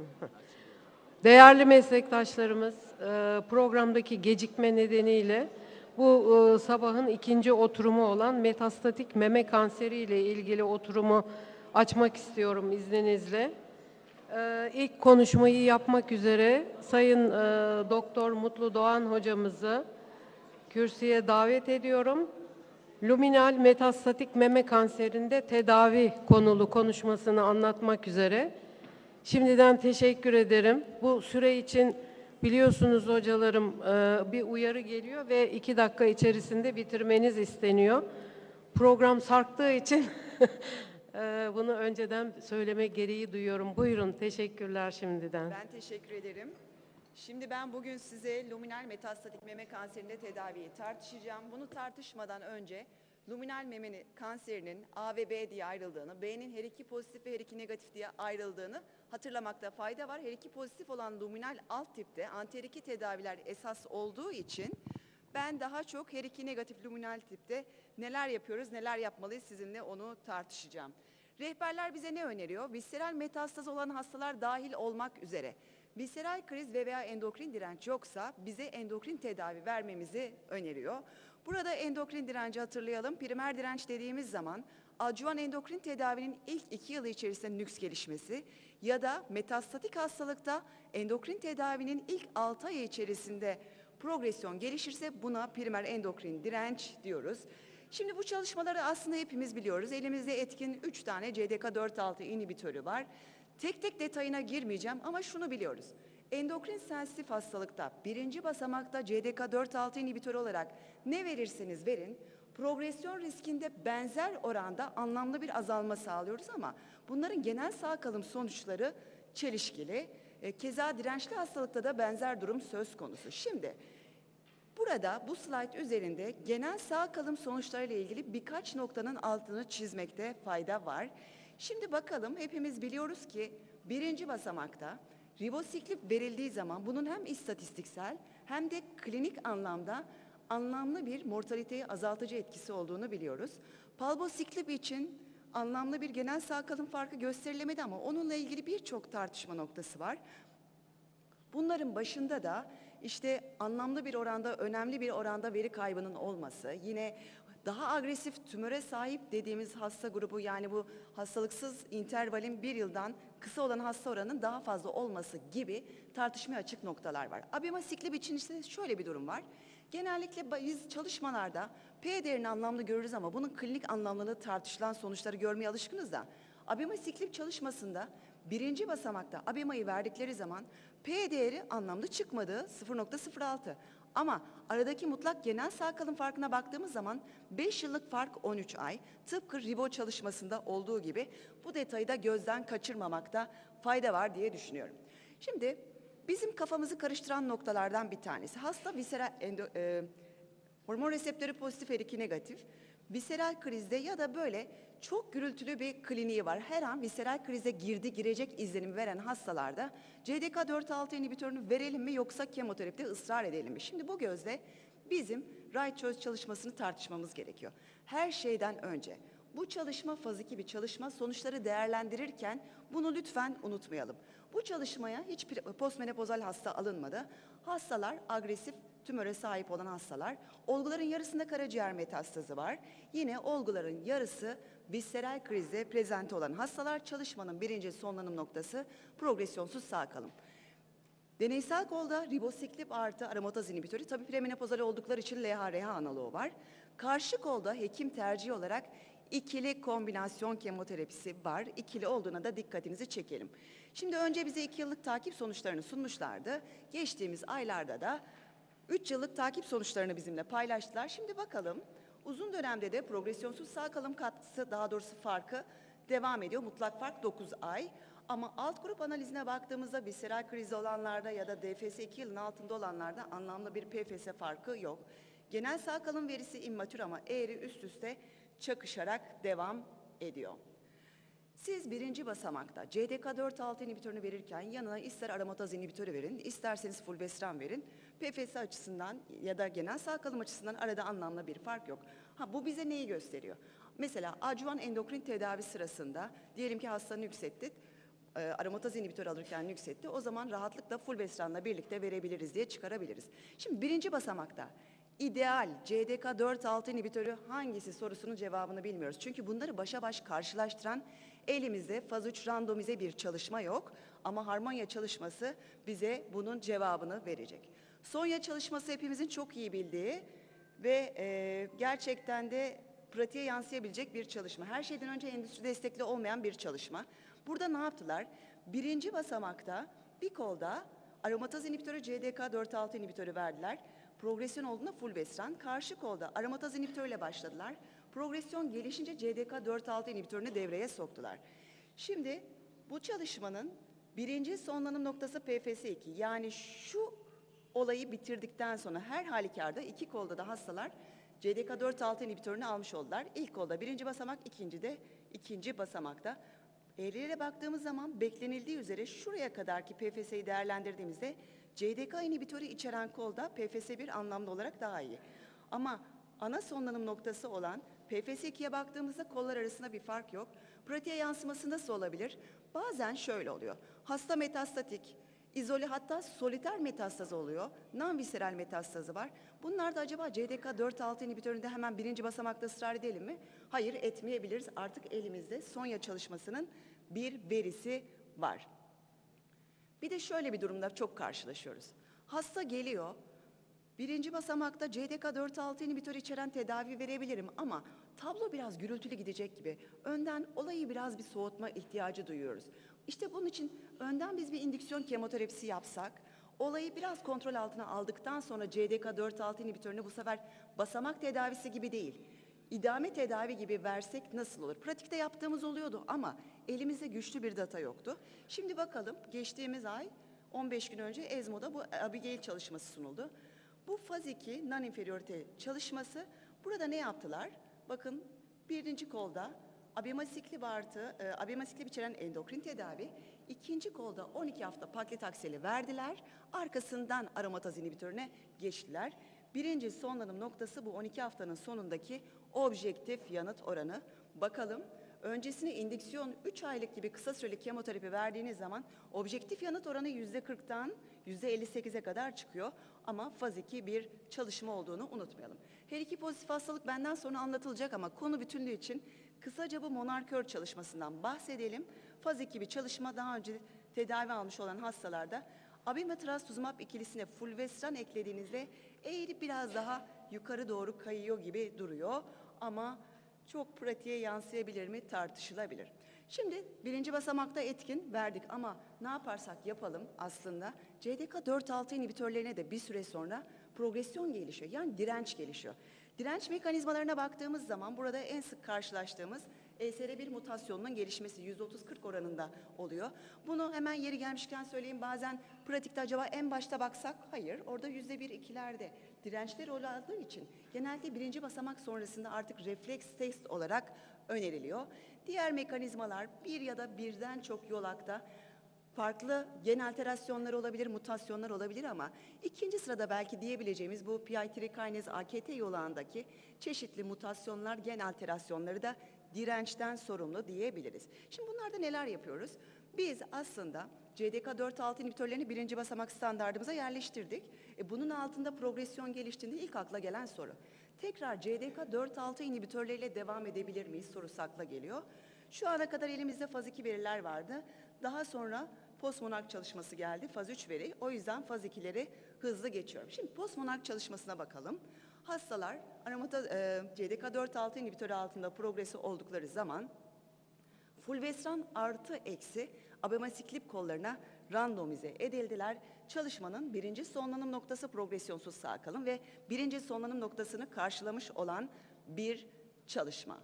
mısın? Değerli meslektaşlarımız, e, programdaki gecikme nedeniyle bu e, sabahın ikinci oturumu olan metastatik meme kanseri ile ilgili oturumu açmak istiyorum izninizle. E, İlk konuşmayı yapmak üzere Sayın Doktor Mutlu Doğan hocamızı kürsüye davet ediyorum. Luminal metastatik meme kanserinde tedavi konulu konuşmasını anlatmak üzere. Şimdiden teşekkür ederim. Bu süre için biliyorsunuz hocalarım e, bir uyarı geliyor ve iki dakika içerisinde bitirmeniz isteniyor. Program sarktığı için e, bunu önceden söyleme gereği duyuyorum. Buyurun, teşekkürler şimdiden. Ben teşekkür ederim. Şimdi ben bugün size luminal metastatik meme kanserinde tedaviyi tartışacağım. Bunu tartışmadan önce luminal meme kanserinin A ve B diye ayrıldığını, B'nin her iki pozitif ve her iki negatif diye ayrıldığını hatırlamakta fayda var. Her iki pozitif olan luminal alt tipte anti 2 tedaviler esas olduğu için ben daha çok her iki negatif luminal tipte neler yapıyoruz, neler yapmalıyız sizinle onu tartışacağım. Rehberler bize ne öneriyor? Visceral metastaz olan hastalar dahil olmak üzere visceral kriz ve veya endokrin direnç yoksa bize endokrin tedavi vermemizi öneriyor. Burada endokrin direnci hatırlayalım. Primer direnç dediğimiz zaman adjuvan endokrin tedavinin ilk iki yılı içerisinde nüks gelişmesi ya da metastatik hastalıkta endokrin tedavinin ilk 6 ay içerisinde progresyon gelişirse buna primer endokrin direnç diyoruz. Şimdi bu çalışmaları aslında hepimiz biliyoruz. Elimizde etkin 3 tane CDK4-6 inhibitörü var. Tek tek detayına girmeyeceğim ama şunu biliyoruz. Endokrin sensitif hastalıkta birinci basamakta CDK4-6 inhibitörü olarak ne verirseniz verin progresyon riskinde benzer oranda anlamlı bir azalma sağlıyoruz ama bunların genel sağ kalım sonuçları çelişkili. E, Keza dirençli hastalıkta da benzer durum söz konusu. Şimdi Burada bu slayt üzerinde genel sağ kalım sonuçlarıyla ilgili birkaç noktanın altını çizmekte fayda var. Şimdi bakalım hepimiz biliyoruz ki birinci basamakta ribosiklip verildiği zaman bunun hem istatistiksel hem de klinik anlamda anlamlı bir mortaliteyi azaltıcı etkisi olduğunu biliyoruz. Palbosiklip için anlamlı bir genel sağ kalım farkı gösterilemedi ama onunla ilgili birçok tartışma noktası var. Bunların başında da işte anlamlı bir oranda, önemli bir oranda veri kaybının olması, yine daha agresif tümöre sahip dediğimiz hasta grubu yani bu hastalıksız intervalin bir yıldan kısa olan hasta oranının daha fazla olması gibi tartışmaya açık noktalar var. Abemasiklib için ise şöyle bir durum var. Genellikle biz çalışmalarda P değerini anlamlı görürüz ama bunun klinik anlamlılığı tartışılan sonuçları görmeye alışkınız da abemasiklib çalışmasında birinci basamakta abemayı verdikleri zaman P değeri anlamlı çıkmadı 0.06. Ama aradaki mutlak genel sağ kalım farkına baktığımız zaman 5 yıllık fark 13 ay. Tıpkı Ribo çalışmasında olduğu gibi bu detayı da gözden kaçırmamakta fayda var diye düşünüyorum. Şimdi bizim kafamızı karıştıran noktalardan bir tanesi. Hasta visceral endo, e, hormon reseptörü pozitif her iki negatif. Visceral krizde ya da böyle çok gürültülü bir kliniği var. Her an visceral krize girdi, girecek izlenimi veren hastalarda CDK4-6 inhibitörünü verelim mi yoksa kemoterapide ısrar edelim mi? Şimdi bu gözle bizim right choice çalışmasını tartışmamız gerekiyor. Her şeyden önce bu çalışma faz 2 bir çalışma sonuçları değerlendirirken bunu lütfen unutmayalım. Bu çalışmaya hiç postmenopozal hasta alınmadı. Hastalar agresif tümöre sahip olan hastalar. Olguların yarısında karaciğer metastazı var. Yine olguların yarısı visceral krizde prezente olan hastalar çalışmanın birinci sonlanım noktası progresyonsuz sağ kalım. Deneysel kolda ribosiklip artı aromataz inhibitörü tabii premenopozal oldukları için LHRH analoğu var. Karşı kolda hekim tercihi olarak ikili kombinasyon kemoterapisi var. İkili olduğuna da dikkatinizi çekelim. Şimdi önce bize iki yıllık takip sonuçlarını sunmuşlardı. Geçtiğimiz aylarda da 3 yıllık takip sonuçlarını bizimle paylaştılar. Şimdi bakalım uzun dönemde de progresyonsuz sağ kalım katkısı daha doğrusu farkı devam ediyor. Mutlak fark 9 ay. Ama alt grup analizine baktığımızda visceral krizi olanlarda ya da DFS 2 yılın altında olanlarda anlamlı bir PFS farkı yok. Genel sağ kalım verisi immatür ama eğri üst üste çakışarak devam ediyor. Siz birinci basamakta CDK4-6 inhibitörünü verirken yanına ister aromataz inhibitörü verin, isterseniz fulvestrant verin. PFS açısından ya da genel sağ kalım açısından arada anlamlı bir fark yok. Ha bu bize neyi gösteriyor? Mesela adjuvan endokrin tedavi sırasında diyelim ki hastanı yükselttik. e, aromataz inhibitör alırken yükseltti. O zaman rahatlıkla fulvestrantla birlikte verebiliriz diye çıkarabiliriz. Şimdi birinci basamakta ideal CDK4-6 inhibitörü hangisi sorusunun cevabını bilmiyoruz. Çünkü bunları başa baş karşılaştıran elimizde faz 3 randomize bir çalışma yok. Ama harmonya çalışması bize bunun cevabını verecek. Sonya çalışması hepimizin çok iyi bildiği ve e, gerçekten de pratiğe yansıyabilecek bir çalışma. Her şeyden önce endüstri destekli olmayan bir çalışma. Burada ne yaptılar? Birinci basamakta bir kolda aromataz inhibitörü CDK4-6 inhibitörü verdiler. Progresyon olduğunda fulvestrant. Karşı kolda aromataz inhibitörüyle başladılar. Progresyon gelişince CDK4-6 inhibitörünü devreye soktular. Şimdi bu çalışmanın birinci sonlanım noktası PFS2. Yani şu olayı bitirdikten sonra her halükarda iki kolda da hastalar CDK4-6 inhibitörünü almış oldular. İlk kolda birinci basamak, ikinci de ikinci basamakta. Eğrilere baktığımız zaman beklenildiği üzere şuraya kadarki PFS'yi değerlendirdiğimizde CDK inhibitörü içeren kolda PFS1 anlamlı olarak daha iyi. Ama ana sonlanım noktası olan PFS2'ye baktığımızda kollar arasında bir fark yok. Pratiğe yansıması nasıl olabilir? Bazen şöyle oluyor. Hasta metastatik, İzole hatta soliter metastazı oluyor. Non-visceral metastazı var. Bunlarda acaba CDK4-6 inhibitöründe hemen birinci basamakta ısrar edelim mi? Hayır etmeyebiliriz. Artık elimizde Sonya çalışmasının bir verisi var. Bir de şöyle bir durumda çok karşılaşıyoruz. Hasta geliyor, birinci basamakta CDK4-6 inhibitör içeren tedavi verebilirim ama tablo biraz gürültülü gidecek gibi. Önden olayı biraz bir soğutma ihtiyacı duyuyoruz. İşte bunun için önden biz bir indüksiyon kemoterapisi yapsak, olayı biraz kontrol altına aldıktan sonra CDK4-6 inhibitörünü bu sefer basamak tedavisi gibi değil, idame tedavi gibi versek nasıl olur? Pratikte yaptığımız oluyordu ama elimizde güçlü bir data yoktu. Şimdi bakalım geçtiğimiz ay 15 gün önce ESMO'da bu Abigail çalışması sunuldu. Bu faz 2 non-inferiorite çalışması burada ne yaptılar? Bakın birinci kolda abemasiklib artı e, abemasiklib içeren endokrin tedavi, ikinci kolda 12 hafta paklitakseli verdiler. Arkasından aromataz inhibitörüne geçtiler. Birinci sonlanım noktası bu 12 haftanın sonundaki objektif yanıt oranı. Bakalım öncesine indüksiyon 3 aylık gibi kısa süreli kemoterapi verdiğiniz zaman objektif yanıt oranı %40'tan %58'e kadar çıkıyor. Ama faz 2 bir çalışma olduğunu unutmayalım. Her iki pozitif hastalık benden sonra anlatılacak ama konu bütünlüğü için kısaca bu monarkör çalışmasından bahsedelim. Faz 2 bir çalışma daha önce tedavi almış olan hastalarda abim ve trastuzumab ikilisine fulvestrant eklediğinizde eğri biraz daha yukarı doğru kayıyor gibi duruyor ama çok pratiğe yansıyabilir mi tartışılabilir. Şimdi birinci basamakta etkin verdik ama ne yaparsak yapalım aslında CDK4-6 inhibitörlerine de bir süre sonra progresyon gelişiyor. Yani direnç gelişiyor. Direnç mekanizmalarına baktığımız zaman burada en sık karşılaştığımız ESR1 mutasyonunun gelişmesi %30-40 oranında oluyor. Bunu hemen yeri gelmişken söyleyeyim. Bazen pratikte acaba en başta baksak hayır. Orada yüzde bir ikilerde dirençli rol aldığı için genelde birinci basamak sonrasında artık refleks test olarak öneriliyor. Diğer mekanizmalar bir ya da birden çok yolakta farklı gen alterasyonlar olabilir, mutasyonlar olabilir ama ikinci sırada belki diyebileceğimiz bu PI3 kinase AKT yolağındaki çeşitli mutasyonlar, gen alterasyonları da dirençten sorumlu diyebiliriz. Şimdi bunlarda neler yapıyoruz? Biz aslında CDK4-6 inhibitörlerini birinci basamak standardımıza yerleştirdik. E bunun altında progresyon geliştiğinde ilk akla gelen soru. Tekrar CDK4-6 inhibitörleriyle devam edebilir miyiz sorusu akla geliyor. Şu ana kadar elimizde faz 2 veriler vardı. Daha sonra postmonark çalışması geldi. Faz 3 veri. O yüzden faz 2'leri hızlı geçiyorum. Şimdi postmonark çalışmasına bakalım. Hastalar aromata, e, CDK4-6 inhibitörü altında progresi oldukları zaman fulvestrant artı eksi abemasiklip kollarına randomize edildiler. Çalışmanın birinci sonlanım noktası progresyonsuz sağ kalım ve birinci sonlanım noktasını karşılamış olan bir çalışma.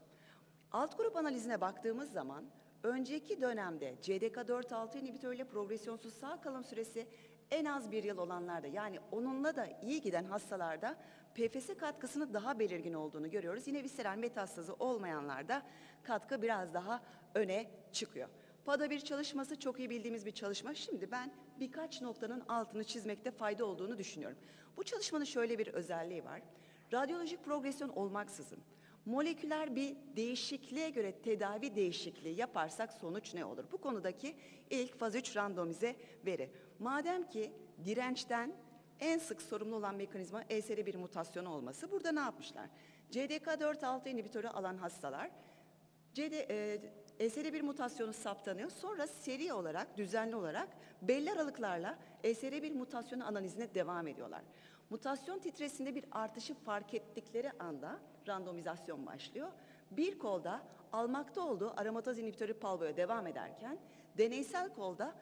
Alt grup analizine baktığımız zaman önceki dönemde CDK4-6 inhibitörüyle progresyonsuz sağ kalım süresi en az bir yıl olanlarda yani onunla da iyi giden hastalarda PFS katkısını daha belirgin olduğunu görüyoruz. Yine visceral metastazı olmayanlarda katkı biraz daha öne çıkıyor. PADA bir çalışması çok iyi bildiğimiz bir çalışma. Şimdi ben birkaç noktanın altını çizmekte fayda olduğunu düşünüyorum. Bu çalışmanın şöyle bir özelliği var. Radyolojik progresyon olmaksızın moleküler bir değişikliğe göre tedavi değişikliği yaparsak sonuç ne olur? Bu konudaki ilk faz 3 randomize veri. Madem ki dirençten en sık sorumlu olan mekanizma ESR1 mutasyonu olması. Burada ne yapmışlar? CDK4-6 inhibitörü alan hastalar CD, e, ESR1 mutasyonu saptanıyor. Sonra seri olarak, düzenli olarak belli aralıklarla ESR1 mutasyonu analizine devam ediyorlar. Mutasyon titresinde bir artışı fark ettikleri anda randomizasyon başlıyor. Bir kolda almakta olduğu aromataz inhibitörü palboya devam ederken, deneysel kolda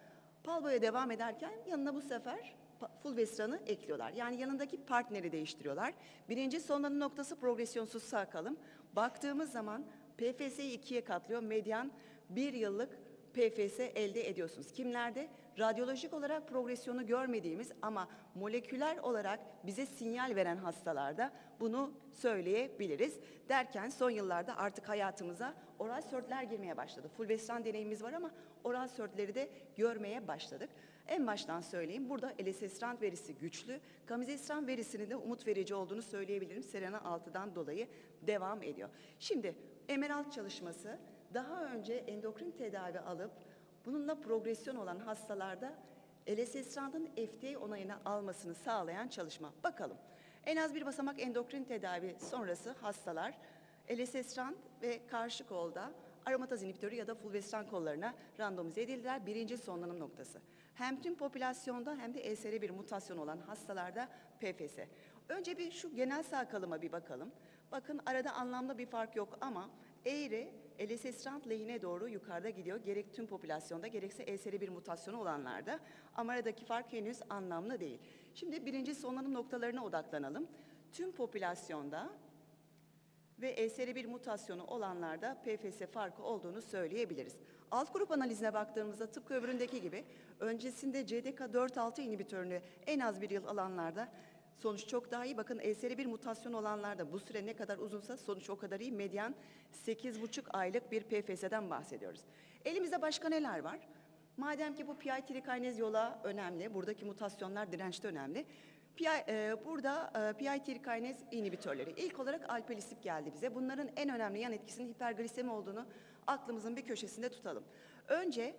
palboya devam ederken yanına bu sefer fulvestranı ekliyorlar. Yani yanındaki partneri değiştiriyorlar. Birinci sonlanım noktası progresyonsuz sağ kalım. Baktığımız zaman PFS'yi ikiye katlıyor. Medyan bir yıllık PFS elde ediyorsunuz. Kimlerde? Radyolojik olarak progresyonu görmediğimiz ama moleküler olarak bize sinyal veren hastalarda bunu söyleyebiliriz. Derken son yıllarda artık hayatımıza oral sörtler girmeye başladı. Fulvestrant deneyimimiz var ama oral sörtleri de görmeye başladık. En baştan söyleyeyim. Burada elesestran verisi güçlü. Kamizestran verisinin de umut verici olduğunu söyleyebilirim. Serena 6'dan dolayı devam ediyor. Şimdi Emerald çalışması daha önce endokrin tedavi alıp bununla progresyon olan hastalarda elesestranın FDA onayını almasını sağlayan çalışma. Bakalım. En az bir basamak endokrin tedavi sonrası hastalar elesestran ve karşı kolda aromataz inhibitörü ya da fulvestrant kollarına randomize edildiler. Birinci sonlanım noktası. Hem tüm popülasyonda hem de ESR1 mutasyon olan hastalarda PFS. Önce bir şu genel sağ kalıma bir bakalım. Bakın arada anlamda bir fark yok ama eğri elesestrant lehine doğru yukarıda gidiyor. Gerek tüm popülasyonda gerekse ESR1 mutasyonu olanlarda. Ama aradaki fark henüz anlamlı değil. Şimdi birinci sonlanım noktalarına odaklanalım. Tüm popülasyonda ve ESR1 mutasyonu olanlarda PFS farkı olduğunu söyleyebiliriz. Alt grup analizine baktığımızda tıpkı öbüründeki gibi öncesinde CDK4-6 inhibitörünü en az bir yıl alanlarda sonuç çok daha iyi. Bakın ESR1 mutasyonu olanlarda bu süre ne kadar uzunsa sonuç o kadar iyi. Medyan 8,5 aylık bir PFS'den bahsediyoruz. Elimizde başka neler var? Madem ki bu PI trikinez yola önemli, buradaki mutasyonlar dirençte önemli. PI, e, burada e, PI trikinez inhibitörleri. İlk olarak alpelisip geldi bize. Bunların en önemli yan etkisinin hiperglisemi olduğunu aklımızın bir köşesinde tutalım. Önce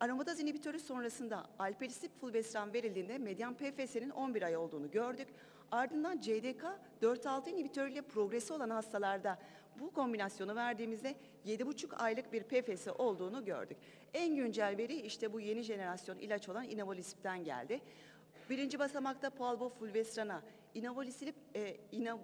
aromataz inhibitörü sonrasında alpelisip fulvestrant verildiğinde medyan PFS'nin 11 ay olduğunu gördük. Ardından CDK 4-6 inhibitörüyle progresi olan hastalarda bu kombinasyonu verdiğimizde 7,5 aylık bir PFS olduğunu gördük. En güncel veri işte bu yeni jenerasyon ilaç olan inavolisipten geldi. Birinci basamakta palbo fulvestrana inavolisip, e, ina,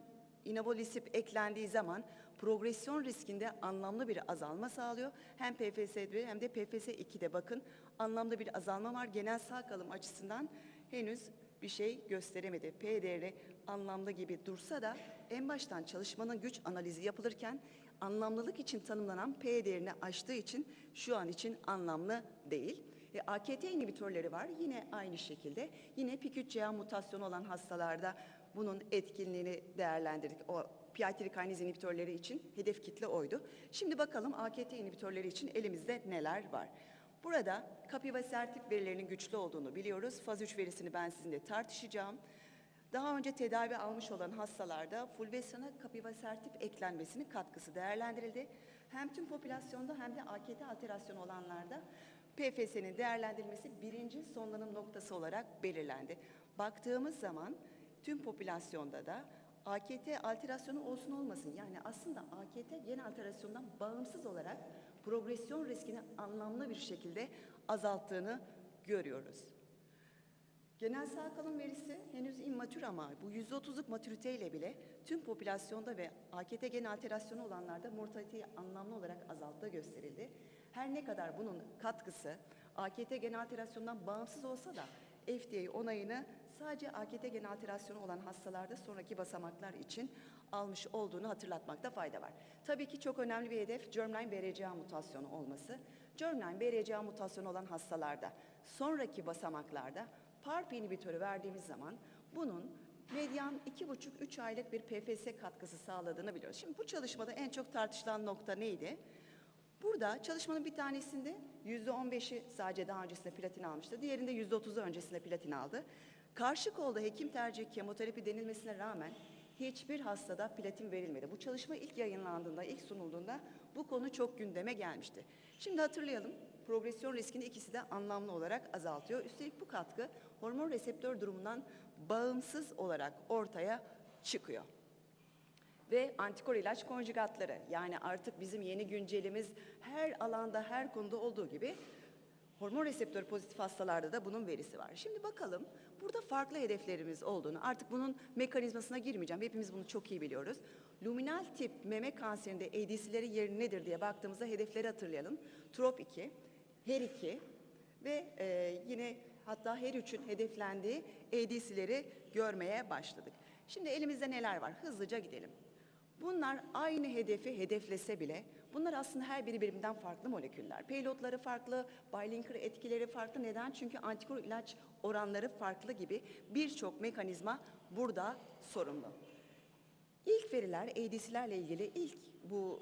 inavolisip eklendiği zaman progresyon riskinde anlamlı bir azalma sağlıyor. Hem PFS1 hem de PFS2'de bakın anlamlı bir azalma var. Genel sağ kalım açısından henüz bir şey gösteremedi. P değeri anlamlı gibi dursa da en baştan çalışmanın güç analizi yapılırken anlamlılık için tanımlanan P değerini aştığı için şu an için anlamlı değil. E, AKT inhibitörleri var yine aynı şekilde. Yine PIK3CA mutasyonu olan hastalarda bunun etkinliğini değerlendirdik. O PI3 kinase inhibitörleri için hedef kitle oydu. Şimdi bakalım AKT inhibitörleri için elimizde neler var. Burada kapivasertip verilerinin güçlü olduğunu biliyoruz. Faz 3 verisini ben sizinle tartışacağım. Daha önce tedavi almış olan hastalarda fulvestrana kapivasertip eklenmesinin katkısı değerlendirildi. Hem tüm popülasyonda hem de AKT alterasyonu olanlarda PFS'nin değerlendirilmesi birinci sonlanım noktası olarak belirlendi. Baktığımız zaman tüm popülasyonda da AKT alterasyonu olsun olmasın yani aslında AKT gen alterasyondan bağımsız olarak progresyon riskini anlamlı bir şekilde azalttığını görüyoruz. Genel sağ kalım verisi henüz immatür ama bu %30'luk matüriteyle bile tüm popülasyonda ve AKT gen alterasyonu olanlarda mortaliteyi anlamlı olarak azalttığı gösterildi. Her ne kadar bunun katkısı AKT gen alterasyonundan bağımsız olsa da FDA onayını sadece AKT gen alterasyonu olan hastalarda sonraki basamaklar için almış olduğunu hatırlatmakta fayda var. Tabii ki çok önemli bir hedef germline BRCA mutasyonu olması. Germline BRCA mutasyonu olan hastalarda sonraki basamaklarda PARP inhibitörü verdiğimiz zaman bunun medyan 2,5-3 aylık bir PFS katkısı sağladığını biliyoruz. Şimdi bu çalışmada en çok tartışılan nokta neydi? Burada çalışmanın bir tanesinde yüzde 15'i sadece daha öncesinde platin almıştı. Diğerinde yüzde 30'u öncesinde platin aldı. Karşı kolda hekim tercih kemoterapi denilmesine rağmen hiçbir hastada platin verilmedi. Bu çalışma ilk yayınlandığında, ilk sunulduğunda bu konu çok gündeme gelmişti. Şimdi hatırlayalım. Progresyon riskini ikisi de anlamlı olarak azaltıyor. Üstelik bu katkı hormon reseptör durumundan bağımsız olarak ortaya çıkıyor ve antikor ilaç konjugatları yani artık bizim yeni güncelimiz her alanda her konuda olduğu gibi hormon reseptör pozitif hastalarda da bunun verisi var. Şimdi bakalım burada farklı hedeflerimiz olduğunu artık bunun mekanizmasına girmeyeceğim. Hepimiz bunu çok iyi biliyoruz. Luminal tip meme kanserinde ADC'lerin yeri nedir diye baktığımızda hedefleri hatırlayalım. TROP2, HER2 ve e, yine hatta her üçün hedeflendiği ADC'leri görmeye başladık. Şimdi elimizde neler var? Hızlıca gidelim. Bunlar aynı hedefi hedeflese bile bunlar aslında her biri birbirinden farklı moleküller. Payloadları farklı, bilinker etkileri farklı. Neden? Çünkü antikor ilaç oranları farklı gibi birçok mekanizma burada sorumlu. İlk veriler ADC'lerle ilgili ilk bu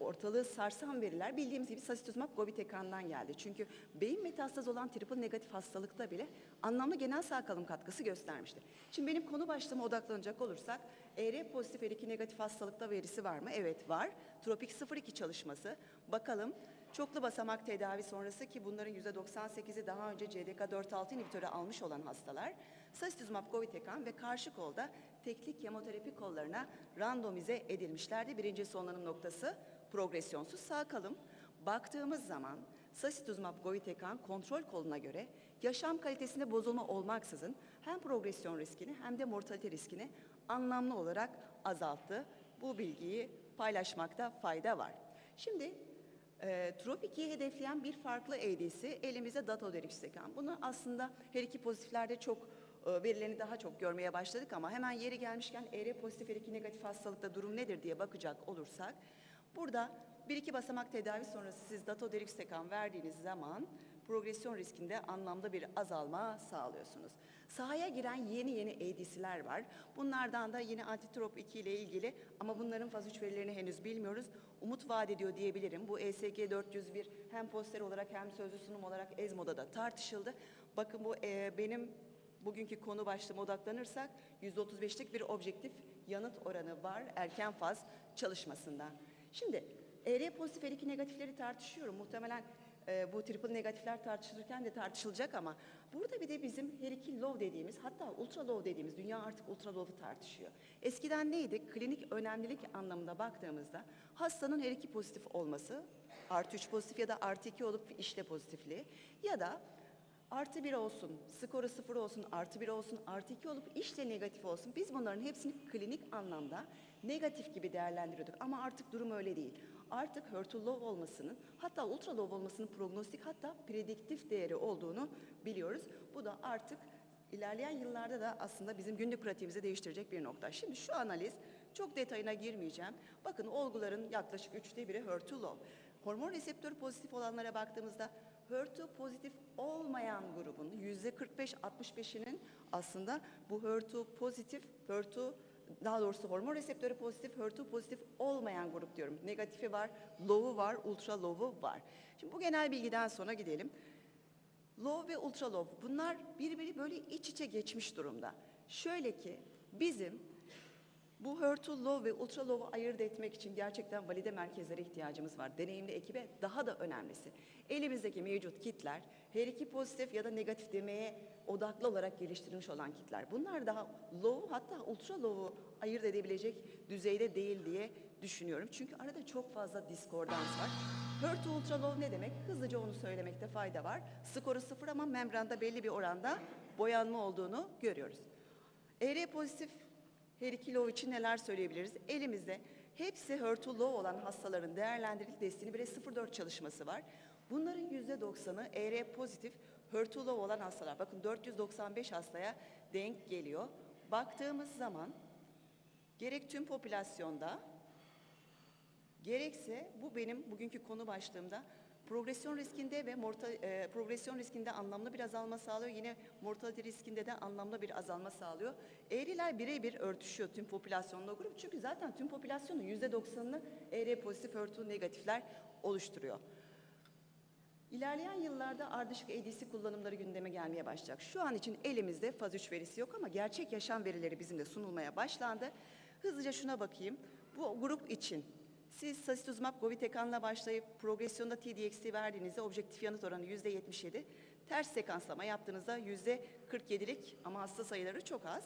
e, ortalığı sarsan veriler bildiğimiz gibi sacituzumab govitecan'dan geldi. Çünkü beyin metastaz olan triple negatif hastalıkta bile anlamlı genel sağ kalım katkısı göstermişti. Şimdi benim konu başlığıma odaklanacak olursak ER pozitif ER2 negatif hastalıkta verisi var mı? Evet var. Tropik 02 çalışması. Bakalım Çoklu basamak tedavi sonrası ki bunların %98'i daha önce CDK4-6 inhibitörü almış olan hastalar, sacituzumab govitecan ve karşı kolda teklik kemoterapi kollarına randomize edilmişlerdi. Birinci sonlanım noktası progresyonsuz sağ kalım. Baktığımız zaman sacituzumab govitecan kontrol koluna göre yaşam kalitesinde bozulma olmaksızın hem progresyon riskini hem de mortalite riskini anlamlı olarak azalttı. Bu bilgiyi paylaşmakta fayda var. Şimdi e, Trop2'yi hedefleyen bir farklı ADC elimizde Datoderixtecan. Bunu aslında her iki pozitiflerde çok verilerini daha çok görmeye başladık ama hemen yeri gelmişken ER pozitif, ER2 negatif hastalıkta durum nedir diye bakacak olursak burada bir iki basamak tedavi sonrası siz Datoderixtecan verdiğiniz zaman progresyon riskinde anlamda bir azalma sağlıyorsunuz. Sahaya giren yeni yeni ADC'ler var. Bunlardan da yine antitrop 2 ile ilgili ama bunların faz 3 verilerini henüz bilmiyoruz. Umut vaat ediyor diyebilirim. Bu ESG 401 hem poster olarak hem sözlü sunum olarak ESMO'da da tartışıldı. Bakın bu e, benim bugünkü konu başlığıma odaklanırsak %35'lik bir objektif yanıt oranı var erken faz çalışmasında. Şimdi ER pozitif ER2 negatifleri tartışıyorum. Muhtemelen e, bu triple negatifler tartışılırken de tartışılacak ama burada bir de bizim her iki low dediğimiz hatta ultra low dediğimiz dünya artık ultra low'u tartışıyor. Eskiden neydi? Klinik önemlilik anlamında baktığımızda hastanın her iki pozitif olması artı 3 pozitif ya da artı 2 olup işte pozitifliği ya da artı bir olsun, skoru sıfır olsun, artı bir olsun, artı iki olup işte negatif olsun. Biz bunların hepsini klinik anlamda negatif gibi değerlendiriyorduk. Ama artık durum öyle değil. Artık HER2 low olmasının hatta ultra olmasının prognostik hatta prediktif değeri olduğunu biliyoruz. Bu da artık ilerleyen yıllarda da aslında bizim günlük pratiğimizi değiştirecek bir nokta. Şimdi şu analiz çok detayına girmeyeceğim. Bakın olguların yaklaşık üçte biri HER2 low. Hormon reseptörü pozitif olanlara baktığımızda HER2 pozitif olmayan grubun yüzde 45-65'inin aslında bu HER2 pozitif, HER2 daha doğrusu hormon reseptörü pozitif, HER2 pozitif olmayan grup diyorum. Negatifi var, low'u var, ultra low'u var. Şimdi bu genel bilgiden sonra gidelim. Low ve ultra low bunlar birbiri böyle iç içe geçmiş durumda. Şöyle ki bizim bu HER2 low ve ultra low'u ayırt etmek için gerçekten valide merkezlere ihtiyacımız var. Deneyimli ekibe daha da önemlisi. Elimizdeki mevcut kitler her iki pozitif ya da negatif demeye odaklı olarak geliştirilmiş olan kitler. Bunlar daha low hatta ultra low'u ayırt edebilecek düzeyde değil diye düşünüyorum. Çünkü arada çok fazla diskordans var. HER2 ultra low ne demek? Hızlıca onu söylemekte fayda var. Skoru sıfır ama membranda belli bir oranda boyanma olduğunu görüyoruz. ER pozitif her iki low için neler söyleyebiliriz? Elimizde hepsi HER2 low olan hastaların değerlendirildiği Destiny 1'e 04 çalışması var. Bunların %90'ı ER pozitif HER2 low olan hastalar. Bakın 495 hastaya denk geliyor. Baktığımız zaman gerek tüm popülasyonda gerekse bu benim bugünkü konu başlığımda progresyon riskinde ve mortal, e, progresyon riskinde anlamlı bir azalma sağlıyor. Yine mortalite riskinde de anlamlı bir azalma sağlıyor. Eğriler birebir örtüşüyor tüm popülasyonla grup. Çünkü zaten tüm popülasyonun %90'ını ER pozitif, HER2 negatifler oluşturuyor. İlerleyen yıllarda ardışık ADC kullanımları gündeme gelmeye başlayacak. Şu an için elimizde faz 3 verisi yok ama gerçek yaşam verileri bizimle sunulmaya başlandı. Hızlıca şuna bakayım. Bu grup için siz sacituzumab govitekanla başlayıp progresyonda TDX'i verdiğinizde objektif yanıt oranı yüzde 77. Ters sekanslama yaptığınızda yüzde 47'lik ama hasta sayıları çok az.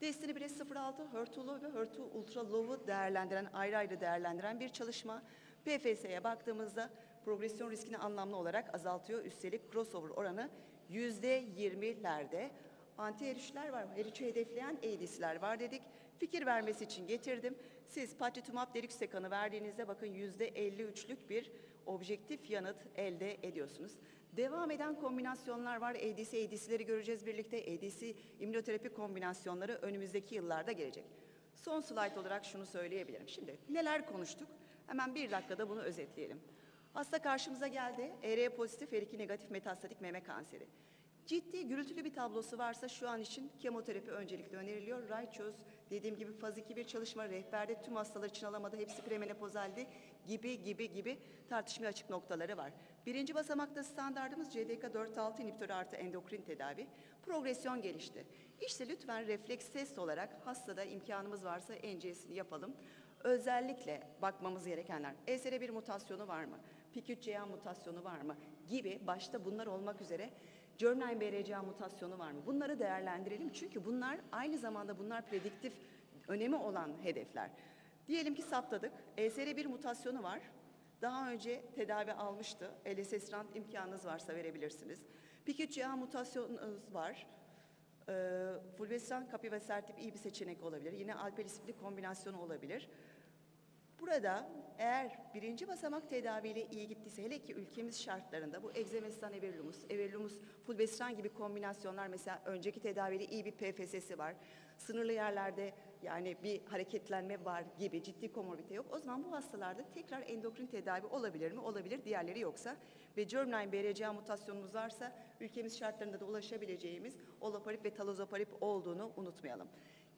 Destiny 1'e 06 HER2 low ve HER2 ultra low'u değerlendiren, ayrı ayrı değerlendiren bir çalışma. PFS'ye baktığımızda progresyon riskini anlamlı olarak azaltıyor. Üstelik crossover oranı yüzde 20'lerde. Anti erişler var, erişi hedefleyen ADC'ler var dedik. Fikir vermesi için getirdim. Siz patritumab deruxtecan'ı verdiğinizde bakın yüzde 53'lük bir objektif yanıt elde ediyorsunuz. Devam eden kombinasyonlar var. ADC, ADC'leri göreceğiz birlikte. ADC immünoterapi kombinasyonları önümüzdeki yıllarda gelecek. Son slide olarak şunu söyleyebilirim. Şimdi neler konuştuk? Hemen bir dakikada bunu özetleyelim. Hasta karşımıza geldi. ER pozitif, ER2 negatif metastatik meme kanseri. Ciddi gürültülü bir tablosu varsa şu an için kemoterapi öncelikle öneriliyor. Rayçöz dediğim gibi faz 2 bir çalışma rehberde tüm hastalar için alamadı. Hepsi premenopozaldi gibi gibi gibi tartışmaya açık noktaları var. Birinci basamakta standartımız CDK4-6 inhibitörü artı endokrin tedavi. Progresyon gelişti. İşte lütfen refleks test olarak hastada imkanımız varsa NCS'ini yapalım. Özellikle bakmamız gerekenler. ESR1 mutasyonu var mı? PIK3CA mutasyonu var mı? Gibi başta bunlar olmak üzere Germline BRCA mutasyonu var mı? Bunları değerlendirelim çünkü bunlar aynı zamanda bunlar prediktif önemi olan hedefler. Diyelim ki saptadık. ESR1 mutasyonu var. Daha önce tedavi almıştı. LSS rant imkanınız varsa verebilirsiniz. PIK3CA mutasyonunuz var. Ee, fulvestrant kapivasertip iyi bir seçenek olabilir. Yine alpelisipli kombinasyonu olabilir. Burada eğer birinci basamak tedaviyle iyi gittiyse hele ki ülkemiz şartlarında bu egzemestan everlumus, everlumus fulvestrant gibi kombinasyonlar mesela önceki tedaviyle iyi bir PFS'si var. Sınırlı yerlerde yani bir hareketlenme var gibi ciddi komorbite yok. O zaman bu hastalarda tekrar endokrin tedavi olabilir mi? Olabilir. Diğerleri yoksa ve germline BRCA mutasyonumuz varsa ülkemiz şartlarında da ulaşabileceğimiz olaparip ve talazoparip olduğunu unutmayalım.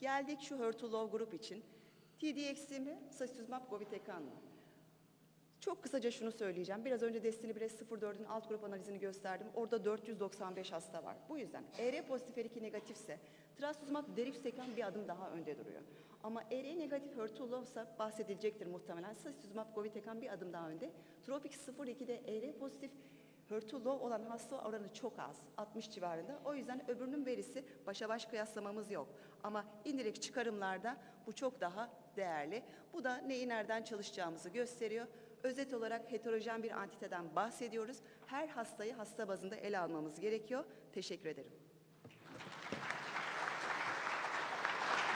Geldik şu HER2 low grup için. TDX'i mi, sacituzumab govitecan mı? Çok kısaca şunu söyleyeceğim. Biraz önce Destiny 1'e 04'ün alt grup analizini gösterdim. Orada 495 hasta var. Bu yüzden ER pozitif ER2 negatifse trastuzumab deruxtecan bir adım daha önde duruyor. Ama ER negatif HER2 low'sa bahsedilecektir muhtemelen. Sacituzumab govitecan bir adım daha önde. Tropic 02'de ER pozitif HER2 low olan hasta oranı çok az, 60 civarında. O yüzden öbürünün verisi başa baş kıyaslamamız yok. Ama indirekt çıkarımlarda bu çok daha değerli. Bu da neyi nereden çalışacağımızı gösteriyor. Özet olarak heterojen bir antiteden bahsediyoruz. Her hastayı hasta bazında ele almamız gerekiyor. Teşekkür ederim.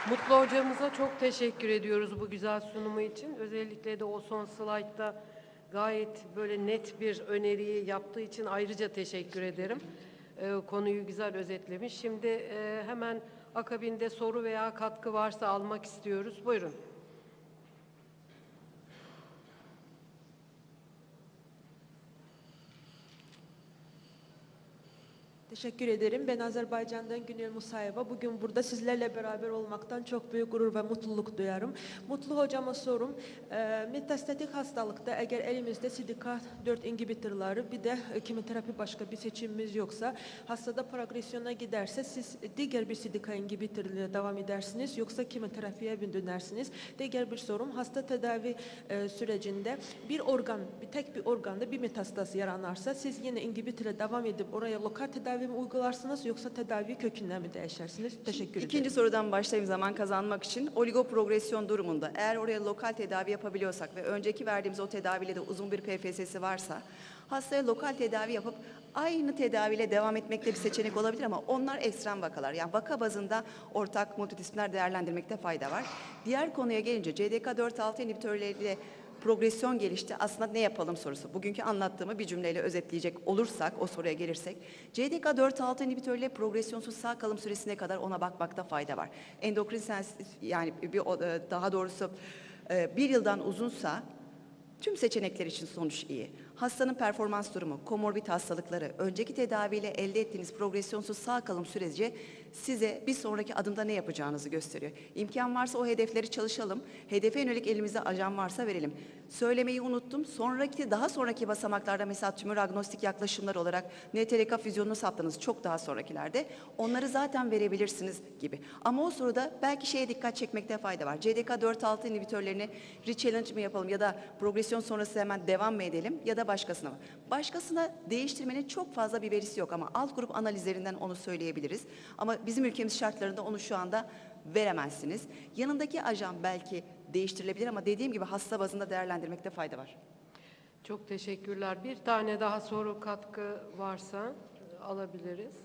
Mutlu hocamıza çok teşekkür ediyoruz bu güzel sunumu için. Özellikle de o son slaytta gayet böyle net bir öneriyi yaptığı için ayrıca teşekkür ederim. Ee, konuyu güzel özetlemiş. Şimdi e, hemen akabinde soru veya katkı varsa almak istiyoruz. Buyurun. Teşekkür ederim. Ben Azerbaycan'dan Günel Musayeva. Bugün burada sizlerle beraber olmaktan çok büyük gurur ve mutluluk duyarım. Mutlu hocama sorum. E, metastatik hastalıkta eğer elimizde CDK4 inhibitorları bir de e, kemoterapi başka bir seçimimiz yoksa hastada progresyona giderse siz diğer bir CDK inhibitor ile devam edersiniz yoksa kemoterapiye mi dönersiniz? Diğer bir sorum hasta tedavi e, sürecinde bir organ, bir tek bir organda bir metastaz yaranarsa siz yine inhibitor ile devam edip oraya lokal tedavi mi uygularsınız yoksa tedavi kökünden mi değişirsiniz? Teşekkür ederim. İkinci sorudan başlayayım zaman kazanmak için. Oligoprogresyon durumunda eğer oraya lokal tedavi yapabiliyorsak ve önceki verdiğimiz o tedaviyle de uzun bir PFS'si varsa hastaya lokal tedavi yapıp aynı tedaviyle devam etmekte bir seçenek olabilir ama onlar ekstrem vakalar. Yani vaka bazında ortak multidisipliner değerlendirmekte fayda var. Diğer konuya gelince CDK4-6 inhibitörleriyle progresyon gelişti. Aslında ne yapalım sorusu. Bugünkü anlattığımı bir cümleyle özetleyecek olursak, o soruya gelirsek. CDK4-6 inhibitörle progresyonsuz sağ kalım süresine kadar ona bakmakta fayda var. Endokrin sensitif yani bir, e, daha doğrusu e, bir yıldan uzunsa Tüm seçenekler için sonuç iyi. hastanın performans durumu, komorbid hastalıkları, önceki tedaviyle elde ettiğiniz progresyonsuz sağ kalım süreci size bir sonraki adımda ne yapacağınızı gösteriyor. İmkan varsa o hedefleri çalışalım. Hedefe yönelik elimizde ajan varsa verelim. Söylemeyi unuttum. Sonraki daha sonraki basamaklarda mesela tümör agnostik yaklaşımlar olarak NTRK füzyonunu saptınız çok daha sonrakilerde. Onları zaten verebilirsiniz gibi. Ama o sırada belki şeye dikkat çekmekte fayda var. CDK 4-6 inhibitörlerini re-challenge mi yapalım ya da progresyon sonrası hemen devam mı edelim ya da başkasına mı? Başkasına değiştirmenin çok fazla bir verisi yok ama alt grup analizlerinden onu söyleyebiliriz. Ama bizim ülkemiz şartlarında onu şu anda veremezsiniz. Yanındaki ajan belki değiştirilebilir ama dediğim gibi hasta bazında değerlendirmekte fayda var. Çok teşekkürler. Bir tane daha soru katkı varsa alabiliriz.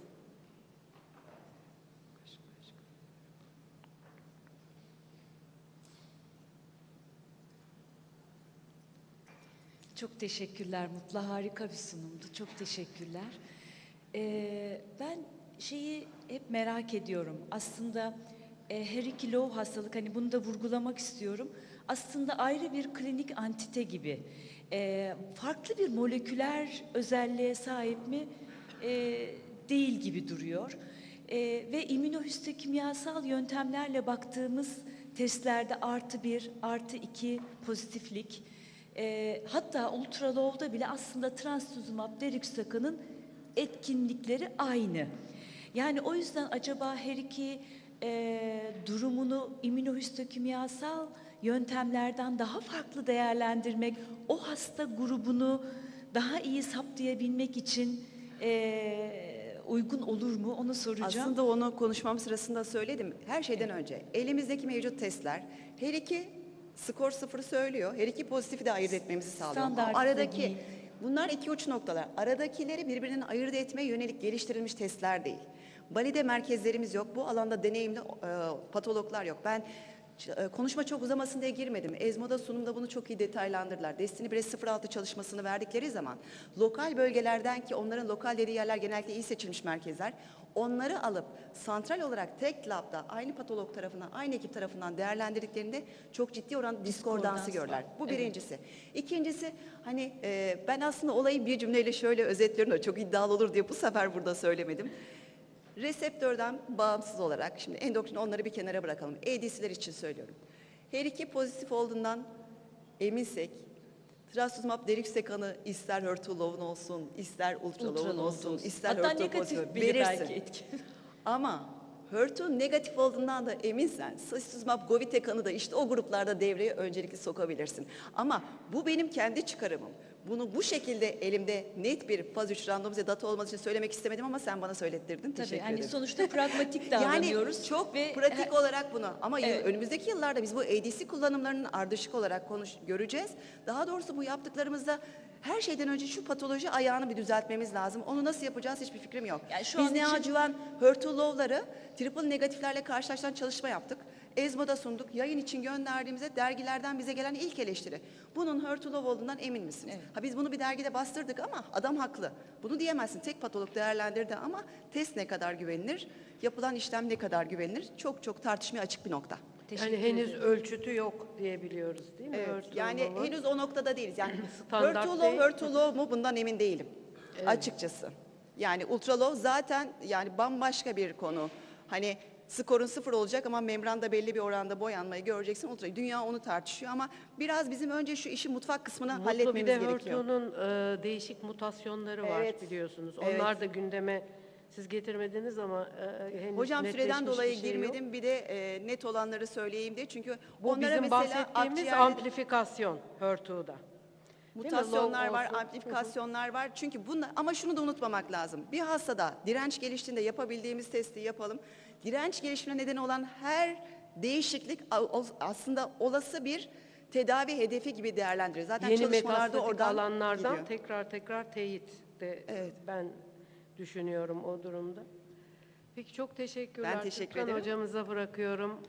Çok teşekkürler Mutlu. Harika bir sunumdu. Çok teşekkürler. Ee, ben şeyi hep merak ediyorum. Aslında e, her iki low hastalık hani bunu da vurgulamak istiyorum. Aslında ayrı bir klinik antite gibi. Ee, farklı bir moleküler özelliğe sahip mi? Ee, değil gibi duruyor. Ee, ve immünohistokimyasal yöntemlerle baktığımız testlerde artı bir, artı iki pozitiflik, e, hatta ultralow'da bile aslında trastuzumab deruxtecan'ın etkinlikleri aynı. Yani o yüzden acaba her iki e, durumunu immünohistokimyasal yöntemlerden daha farklı değerlendirmek, o hasta grubunu daha iyi saptayabilmek için e, uygun olur mu onu soracağım. Aslında onu konuşmam sırasında söyledim. Her şeyden önce elimizdeki mevcut testler her iki skor sıfırı söylüyor. Her iki pozitifi de ayırt etmemizi sağlıyor. Standart da aradaki değil. bunlar iki uç noktalar. Aradakileri birbirinden ayırt etmeye yönelik geliştirilmiş testler değil. Valide merkezlerimiz yok. Bu alanda deneyimli e, patologlar yok. Ben e, konuşma çok uzamasın diye girmedim. Ezmo'da sunumda bunu çok iyi detaylandırdılar. Destiny Breast 06 çalışmasını verdikleri zaman lokal bölgelerden ki onların lokal dediği yerler genellikle iyi seçilmiş merkezler. Onları alıp santral olarak tek labda aynı patolog tarafından, aynı ekip tarafından değerlendirdiklerinde çok ciddi oran diskordansı Diskordans görürler. Bu Evet. birincisi. İkincisi hani e, ben aslında olayı bir cümleyle şöyle özetliyorum da çok iddialı olur diye bu sefer burada söylemedim. Reseptörden bağımsız olarak, şimdi endokrin onları bir kenara bırakalım. ADC'ler için söylüyorum. Her iki pozitif olduğundan eminsek, trastuzumab deruxtecan'ı ister HER2-low olsun, ister Ultralow'da olsun, olsun. ister Hatta HER2 negatif pozitif bile belki etki. Ama HER2 negatif olduğundan da eminsen sacituzumab govitecan'ı da işte o gruplarda devreye öncelikli sokabilirsin. Ama bu benim kendi çıkarımım. Bunu bu şekilde elimde net bir faz 3 randomize data olmadığı için söylemek istemedim ama sen bana söylettirdin. Tabii Teşekkür hani ederim. sonuçta pragmatik davranıyoruz. Yani çok ve pratik olarak bunu ama Evet. önümüzdeki yıllarda biz bu ADC kullanımlarının ardışık olarak konuş göreceğiz. Daha doğrusu bu yaptıklarımızda her şeyden önce şu patoloji ayağını bir düzeltmemiz lazım. Onu nasıl yapacağız hiçbir fikrim yok. Yani şu biz an için- neoadjuvan HER2-low'ları triple negatiflerle karşılaştıran çalışma yaptık. ESMO'da sunduk. Yayın için gönderdiğimizde dergilerden bize gelen ilk eleştiri. Bunun HER2-low olduğundan emin misiniz? Evet. Ha biz bunu bir dergide bastırdık ama adam haklı. Bunu diyemezsin. Tek patolog değerlendirdi ama test ne kadar güvenilir? Yapılan işlem ne kadar güvenilir? Çok çok tartışmaya açık bir nokta. Teşekkür yani henüz ederim. ölçütü yok diyebiliyoruz değil mi? Evet, yani henüz o noktada değiliz. Yani Standart HER2 değil. low, HER2 low mu bundan emin değilim. Açıkçası. Yani ultra low zaten yani bambaşka bir konu. Hani skorun sıfır olacak ama membranda belli bir oranda boyanmayı göreceksin. Ultra dünya onu tartışıyor ama biraz bizim önce şu işin mutfak kısmını Mutlu bir halletmemiz de gerekiyor. HER2'nun e, değişik mutasyonları var Evet. biliyorsunuz. Evet. Onlar da gündeme siz getirmediniz ama e, henüz Hocam süreden dolayı bir şey yok. girmedim bir de e, net olanları söyleyeyim diye. Çünkü Bu onlara bizim mesela bahsettiğimiz amplifikasyon HER2'da. Mutasyonlar var, amplifikasyonlar var. Çünkü bunlar ama şunu da unutmamak lazım. Bir hastada direnç geliştiğinde yapabildiğimiz testi yapalım. Direnç gelişimine neden olan her değişiklik aslında olası bir tedavi hedefi gibi değerlendirilir. Zaten Yeni çalışmalarda oradan alanlardan gidiyor. tekrar tekrar teyit de Evet. ben düşünüyorum o durumda. Peki çok teşekkürler. Ben teşekkür Türkan ederim. hocamıza bırakıyorum.